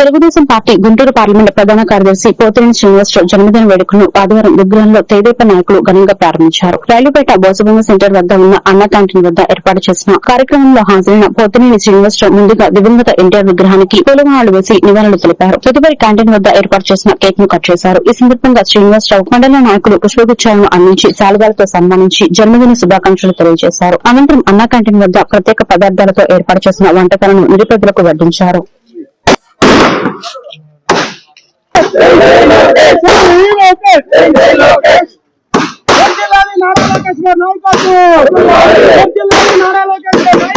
Telugu Desam party Guntur parliament ప్రధాన కార్యదర్శి పోతినేని శ్రీనివాసరావు జన్మదిన వేడుకలను ఆదివారం విగ్రహంలో తెదేప నాయకులు ఘనంగా ప్రారంభించారు. రైలుపేట బోసబొమ్మ సెంటర్ వద్ద ఉన్న అన్న క్యాంటీన్ వద్ద ఏర్పాటు చేసిన కార్యక్రమంలో హాజరైన పోతినేని శ్రీనివాసరావు ముందుగా దివంగత ఎన్టీఆర్ విగ్రహానికి పూలమాలలు వేసి నివాళులు తెలిపారు. తదుపరి క్యాంటీన్ వద్ద ఏర్పాటు చేసిన కేక్ను కట్ చేశారు. ఈ సందర్భంగా శ్రీనివాసరావు మండల నాయకులు పుష్పగుచ్చాలను అందించి శాలువాలతో సన్మానించి జన్మదిన శుభాకాంక్షలు తెలియజేశారు. అనంతరం అన్న క్యాంటీన్ వద్ద ప్రత్యేక పదార్థాలతో ఏర్పాటు చేసిన వంటకాలను నిరుపేదలకు వడ్డించారు. వర్ధిల్లాలి నారా లోకేష్ గారి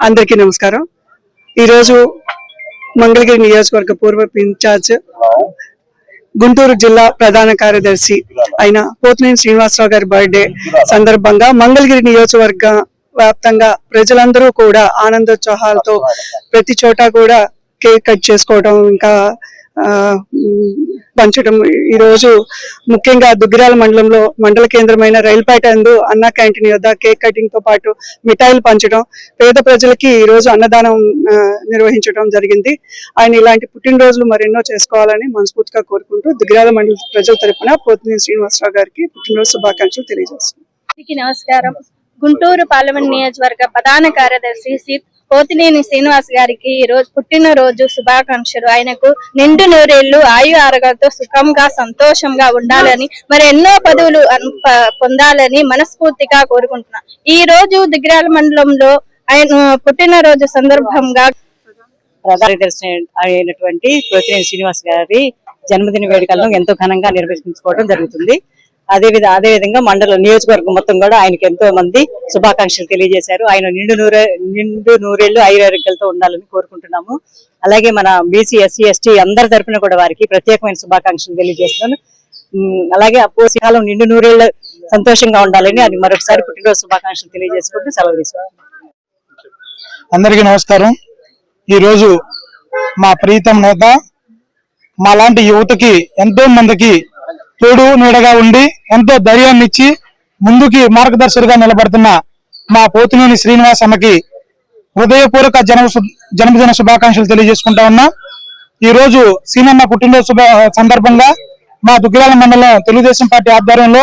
అందరికీ నమస్కారం. ఈరోజు మంగళగిరి నియోజకవర్గ పూర్వ ఇన్ఛార్జ్ గుంటూరు జిల్లా ప్రధాన కార్యదర్శి అయిన పోతినేని శ్రీనివాసరావు గారి బర్త్డే సందర్భంగా మంగళగిరి నియోజకవర్గ వ్యాప్తంగా ప్రజలందరూ కూడా ఆనందోత్సాహాలతో ప్రతి చోట కూడా కేక్ కట్ చేసుకోవడం ఇంకా పంచడం. ఈ రోజు ముఖ్యంగా దుగ్గిరాల మండలంలో మండల కేంద్రమైన రైల్పేట అందు అన్న క్యాంటీన్ వద్ద కేక్ కటింగ్తో పాటు మిఠాయిలు పంచడం పేద ప్రజలకి ఈ రోజు అన్నదానం నిర్వహించడం జరిగింది. ఆయన ఇలాంటి పుట్టినరోజులు మరెన్నో చేసుకోవాలని మనస్ఫూర్తిగా కోరుకుంటూ దుగ్గిరాల మండల ప్రజల తరపున పోతినేని శ్రీనివాసరావు గారికి పుట్టినరోజు శుభాకాంక్షలు తెలియజేస్తున్నాను నమస్కారం. గుంటూరు పార్లమెంట్ నియోజకవర్గ ప్రధాన కార్యదర్శి పోతినేని శ్రీనివాస్ గారికి ఈ రోజు పుట్టినరోజు శుభాకాంక్షలు. ఆయనకు నిండు నూరేళ్ళు ఆయు ఆరోగ్యాలతో సుఖంగా సంతోషంగా ఉండాలని మరి ఎన్నో పదవులు పొందాలని మనస్ఫూర్తిగా కోరుకుంటున్నా. ఈ రోజు దిగ్రాల మండలంలో ఆయన పుట్టినరోజు సందర్భంగా ప్రధానదర్శి అయినటువంటి పోతినేని శ్రీనివాస్ గారి జన్మదిన వేడుకలను ఎంతో ఘనంగా నిర్వహించుకోవడం జరుగుతుంది. అదే విధ అదే విధంగా మండల నియోజకవర్గం మొత్తం కూడా ఆయనకి ఎంతో మంది శుభాకాంక్షలు తెలియజేశారు. ఆయన నిండు నూరే నిండు నూరేళ్ళు ఐరారోగ్యాలతో ఉండాలని కోరుకుంటున్నాము. అలాగే మన బీసీ ఎస్సీ ఎస్టీ అందరి తరఫున కూడా వారికి ప్రత్యేకమైన శుభాకాంక్షలు తెలియజేస్తున్నాను. అలాగే ఆ నిండు నూరేళ్ళు సంతోషంగా ఉండాలని అది మరొకసారి పుట్టినరోజు శుభాకాంక్షలు తెలియజేసుకుంటూ సెలవు తీసుకుంటాం అందరికీ నమస్కారం. ఈరోజు మా ప్రీతం నేత మా లాంటి యువతకి ఎంతో మందికి తోడు నీడగా ఉండి ఎంతో ధైర్యాన్ని ఇచ్చి ముందుకి మార్గదర్శకుడిగా నిలబడుతున్న మా పోతునేని శ్రీనివాస్ అమ్మకి హృదయపూర్వక జన్మ జన్మదిన శుభాకాంక్షలు తెలియజేసుకుంటా ఉన్నా. ఈరోజు సీనన్న పుట్టినరోజు శుభ సందర్భంగా మా దుగ్గిరాల మండలం తెలుగుదేశం పార్టీ ఆధ్వర్యంలో